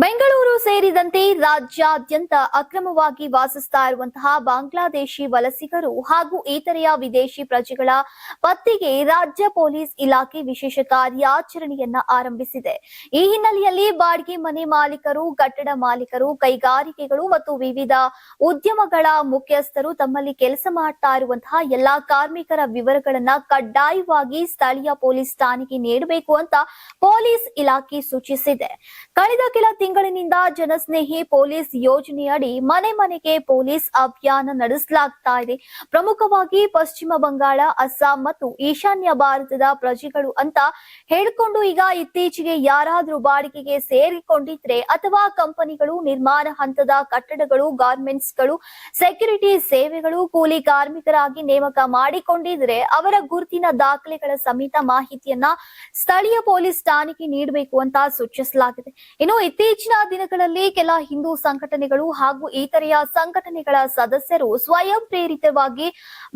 ಬೆಂಗಳೂರು ಸೇರಿದಂತೆ ರಾಜ್ಯಾದ್ಯಂತ ಅಕ್ರಮವಾಗಿ ವಾಸಿಸ್ತಾ ಇರುವಂತಹ ಬಾಂಗ್ಲಾದೇಶಿ ವಲಸಿಗರು ಹಾಗೂ ಇತರೆಯ ವಿದೇಶಿ ಪ್ರಜೆಗಳ ಪತ್ತೆಗೆ ರಾಜ್ಯ ಪೊಲೀಸ್ ಇಲಾಖೆ ವಿಶೇಷ ಕಾರ್ಯಾಚರಣೆಯನ್ನ ಆರಂಭಿಸಿದೆ. ಈ ಹಿನ್ನೆಲೆಯಲ್ಲಿ ಬಾಡಿಗೆ ಮನೆ ಮಾಲೀಕರು, ಕಟ್ಟಡ ಮಾಲೀಕರು, ಕೈಗಾರಿಕೆಗಳು ಮತ್ತು ವಿವಿಧ ಉದ್ಯಮಗಳ ಮುಖ್ಯಸ್ಥರು ತಮ್ಮಲ್ಲಿ ಕೆಲಸ ಮಾಡ್ತಾ ಇರುವಂತಹ ಎಲ್ಲಾ ಕಾರ್ಮಿಕರ ವಿವರಗಳನ್ನ ಕಡ್ಡಾಯವಾಗಿ ಸ್ಥಳೀಯ ಪೊಲೀಸ್ ಠಾಣೆಗೆ ನೀಡಬೇಕು ಅಂತ ಪೊಲೀಸ್ ಇಲಾಖೆ ಸೂಚಿಸಿದೆ. ಕಳೆದ ಕೆಲ ತಿಂಗಳಿನಿಂದ ಜನಸ್ನೇಹಿ ಪೊಲೀಸ್ ಯೋಜನೆಯಡಿ ಮನೆ ಮನೆಗೆ ಪೊಲೀಸ್ ಅಭಿಯಾನ ನಡೆಸಲಾಗ್ತಾ ಇದೆ. ಪ್ರಮುಖವಾಗಿ ಪಶ್ಚಿಮ ಬಂಗಾಳ, ಅಸ್ಸಾಂ ಮತ್ತು ಈಶಾನ್ಯ ಭಾರತದ ಪ್ರಜೆಗಳು ಅಂತ ಹೇಳಿಕೊಂಡು ಈಗ ಇತ್ತೀಚೆಗೆ ಯಾರಾದ್ರೂ ಬಾಡಿಗೆಗೆ ಸೇರಿಕೊಂಡಿದ್ರೆ ಅಥವಾ ಕಂಪನಿಗಳು, ನಿರ್ಮಾಣ ಹಂತದ ಕಟ್ಟಡಗಳು, ಗಾರ್ಮೆಂಟ್ಸ್ಗಳು, ಸೆಕ್ಯೂರಿಟಿ ಸೇವೆಗಳು ಕೂಲಿ ಕಾರ್ಮಿಕರಾಗಿ ನೇಮಕ ಮಾಡಿಕೊಂಡಿದ್ರೆ ಅವರ ಗುರುತಿನ ದಾಖಲೆಗಳ ಸಮೇತ ಮಾಹಿತಿಯನ್ನ ಸ್ಥಳೀಯ ಪೊಲೀಸ್ ಠಾಣೆಗೆ ನೀಡಬೇಕು ಅಂತ ಸೂಚಿಸಲಾಗಿದೆ. ಇನ್ನು ಇತ್ತೀಚಿನ ದಿನಗಳಲ್ಲಿ ಕೆಲ ಹಿಂದೂ ಸಂಘಟನೆಗಳು ಹಾಗೂ ಇತರೆಯ ಸಂಘಟನೆಗಳ ಸದಸ್ಯರು ಸ್ವಯಂ ಪ್ರೇರಿತವಾಗಿ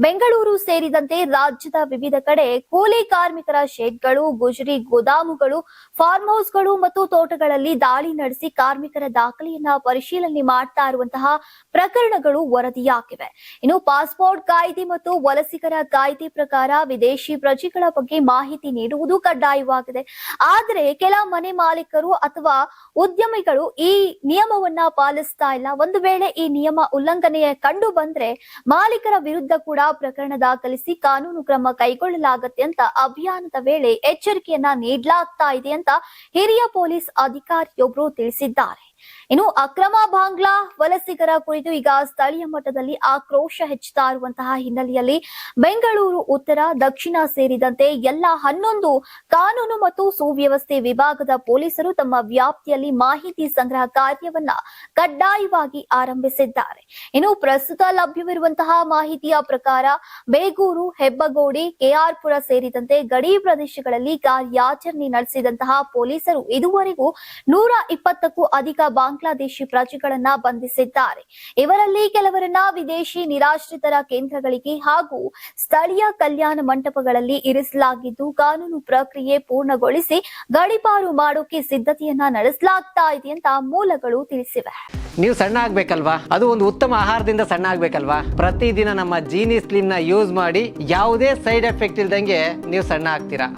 ಬೆಂಗಳೂರು ಸೇರಿದಂತೆ ರಾಜ್ಯದ ವಿವಿಧ ಕಡೆ ಕೂಲಿ ಕಾರ್ಮಿಕರ ಶೆಡ್ಗಳು, ಗುಜರಿ ಗೋದಾಮುಗಳು, ಫಾರ್ಮ್ ಹೌಸ್ಗಳು ಮತ್ತು ತೋಟಗಳಲ್ಲಿ ದಾಳಿ ನಡೆಸಿ ಕಾರ್ಮಿಕರ ದಾಖಲೆಯನ್ನ ಪರಿಶೀಲನೆ ಮಾಡ್ತಾ ಇರುವಂತಹ ಪ್ರಕರಣಗಳು ವರದಿಯಾಗಿವೆ ಇನ್ನು ಪಾಸ್ಪೋರ್ಟ್ ಕಾಯ್ದೆ ಮತ್ತು ವಲಸಿಗರ ಕಾಯ್ದೆ ಪ್ರಕಾರ ವಿದೇಶಿ ಪ್ರಜೆಗಳ ಬಗ್ಗೆ ಮಾಹಿತಿ ನೀಡುವುದು ಕಡ್ಡಾಯವಾಗಿದೆ. ಆದರೆ ಕೆಲ ಮನೆ ಮಾಲೀಕರು ಅಥವಾ ಉದ್ಯಮಿಗಳು ಈ ನಿಯಮವನ್ನ ಪಾಲಿಸ್ತಾ ಇಲ್ಲ. ಒಂದು ವೇಳೆ ಈ ನಿಯಮ ಉಲ್ಲಂಘನೆ ಕಂಡು ಬಂದ್ರೆ ಮಾಲೀಕರ ವಿರುದ್ಧ ಕೂಡ ಪ್ರಕರಣ ದಾಖಲಿಸಿ ಕಾನೂನು ಕ್ರಮ ಕೈಗೊಳ್ಳಲಾಗತ್ತೆ ಅಂತ ಅಭಿಯಾನದ ವೇಳೆ ಎಚ್ಚರಿಕೆಯನ್ನ ನೀಡಲಾಗ್ತಾ ಇದೆ ಅಂತ ಹಿರಿಯ ಪೊಲೀಸ್ ಅಧಿಕಾರಿಯೊಬ್ರು ತಿಳಿಸಿದ್ದಾರೆ. ಇನ್ನು ಅಕ್ರಮ ಬಾಂಗ್ಲಾ ವಲಸಿಗರ ಕುರಿತು ಈಗ ಸ್ಥಳೀಯ ಮಟ್ಟದಲ್ಲಿ ಆಕ್ರೋಶ ಹೆಚ್ಚುತ್ತಾ ಇರುವಂತಹ ಹಿನ್ನೆಲೆಯಲ್ಲಿ ಬೆಂಗಳೂರು, ಉತ್ತರ, ದಕ್ಷಿಣ ಸೇರಿದಂತೆ ಎಲ್ಲ ಹನ್ನೊಂದು ಕಾನೂನು ಮತ್ತು ಸುವ್ಯವಸ್ಥೆ ವಿಭಾಗದ ಪೊಲೀಸರು ತಮ್ಮ ವ್ಯಾಪ್ತಿಯಲ್ಲಿ ಮಾಹಿತಿ ಸಂಗ್ರಹ ಕಾರ್ಯವನ್ನ ಕಡ್ಡಾಯವಾಗಿ ಆರಂಭಿಸಿದ್ದಾರೆ. ಇನ್ನು ಪ್ರಸ್ತುತ ಲಭ್ಯವಿರುವಂತಹ ಮಾಹಿತಿಯ ಪ್ರಕಾರ ಬೇಗೂರು, ಹೆಬ್ಬಗೋಡಿ, ಕೆಆರ್ಪುರ ಸೇರಿದಂತೆ ಗಡಿ ಪ್ರದೇಶಗಳಲ್ಲಿ ಕಾರ್ಯಾಚರಣೆ ನಡೆಸಿದಂತಹ ಪೊಲೀಸರು ಇದುವರೆಗೂ ನೂರ ಇಪ್ಪತ್ತಕ್ಕೂ ಅಧಿಕ ಬಾಂಗ್ಲಾದೇಶಿ ಪ್ರಜೆಗಳನ್ನ ಬಂಧಿಸಿದ್ದಾರೆ. ಇವರಲ್ಲಿ ಕೆಲವರನ್ನ ವಿದೇಶಿ ನಿರಾಶ್ರಿತರ ಕೇಂದ್ರಗಳಿಗೆ ಹಾಗೂ ಸ್ಥಳೀಯ ಕಲ್ಯಾಣ ಮಂಟಪಗಳಲ್ಲಿ ಇರಿಸಲಾಗಿದ್ದು, ಕಾನೂನು ಪ್ರಕ್ರಿಯೆ ಪೂರ್ಣಗೊಳಿಸಿ ಗಡಿಪಾರು ಮಾಡೋಕೆ ಸಿದ್ಧತೆಯನ್ನ ನಡೆಸಲಾಗ್ತಾ ಇದೆ ಅಂತ ಮೂಲಗಳು ತಿಳಿಸಿವೆ. ನೀವು ಸಣ್ಣ ಆಗ್ಬೇಕಲ್ವಾ? ಅದು ಒಂದು ಉತ್ತಮ ಆಹಾರದಿಂದ ಸಣ್ಣ ಆಗ್ಬೇಕಲ್ವಾ? ಪ್ರತಿದಿನ ನಮ್ಮ ಜೀನಿ ಸ್ಲಿಮ್ನ ಯೂಸ್ ಮಾಡಿ ಯಾವುದೇ ಸೈಡ್ ಎಫೆಕ್ಟ್ ಇಲ್ದಂಗೆ ನೀವು ಸಣ್ಣ ಆಗ್ತೀರಾ?